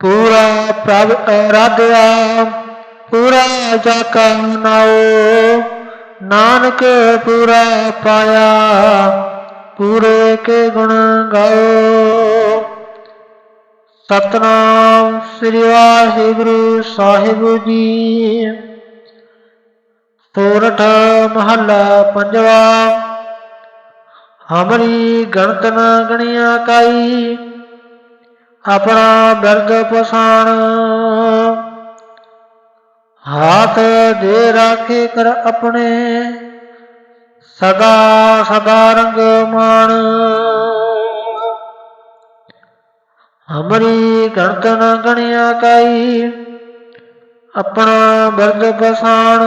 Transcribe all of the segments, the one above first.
ਪੂਰਾ ਪ੍ਰਭ ਅਰਾਧਿਆ, ਪੂਰਾ ਜਾਕਾ ਨਾਉ। ਨਾਨਕ ਪੂਰਾ ਪਾਇਆ, ਪੂਰੇ ਕੇ ਗੁਣ ਗਾਓ। ਸਤਨਾਮ ਸ੍ਰੀ ਵਾਹਿਗੁਰੂ ਸਾਹਿਬ ਜੀ। ਸੋਰਠ ਮਹੱਲਾ ਪੰਜਵਾ। ਹਮਰੀ ਗਣਤ ਨ ਗਣਿਆ ਕਾਈ। ਆਪਣਾ ਦਰਦ ਪਸਾਣ। ਹਾਥ ਦੇ ਰਾਖੇ ਕਰ ਆਪਣੇ। ਸਦਾ ਸਦਾ ਰੰਗ ਮਾਣ ਹਮਰੀ ਗਣਤ ਨ ਗਣਿਆ ਕਾਈ। ਆਪਣਾ ਬਿਰਦ ਪਸਾਣ।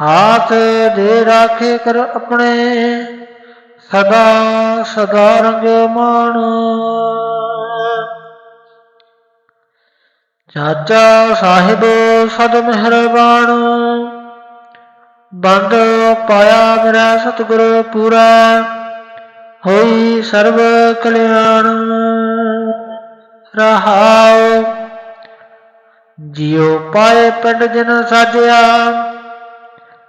ਹਾਥ ਦੇ ਰਾਖੇ ਕਰ ਆਪਣੇ। ਸਦਾ ਸਦਾ ਰੰਗ ਮਾਣ ਚਾਚਾ ਸਾਹਿਬ ਸਦ ਮਿਹਰਬਾਨ। ਬੰਦ ਪਾਇਆ ਮੇਰਾ ਸਤਿਗੁਰ ਪੂਰਾ। ਹੋਈ ਸਰਬ ਕਲਿਆਣ। ਰਹਾਉ। ਜਿਉ ਪਾਏ ਪਿੰਡ ਜਨ ਸਾਜਿਆ।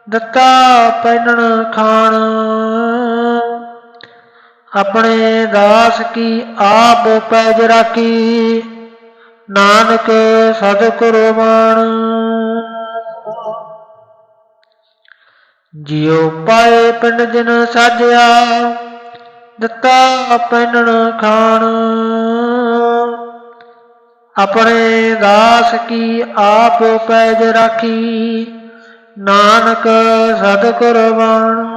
ਦਿੱਤਾ ਪੈਨਣ ਖਾਣ। ਆਪਣੇ ਦਾਸ ਕੀ ਆਪ ਪੈਜ ਰਾਖੀ? ਨਾਨਕ ਸਦ ਕੁਰਬਾਨ ਜਿਉ ਪਾਏ ਪਿੰਡ ਦਿਨ ਸਾਜਿਆ, ਦਿੱਤਾ ਪੈਨਣ ਖਾਣ। ਆਪਣੇ ਦਾਸ ਕੀ ਆਪ ਪੈਜ ਰਾਖੀ, ਨਾਨਕ ਸਦ ਕੁਰਬਾਨ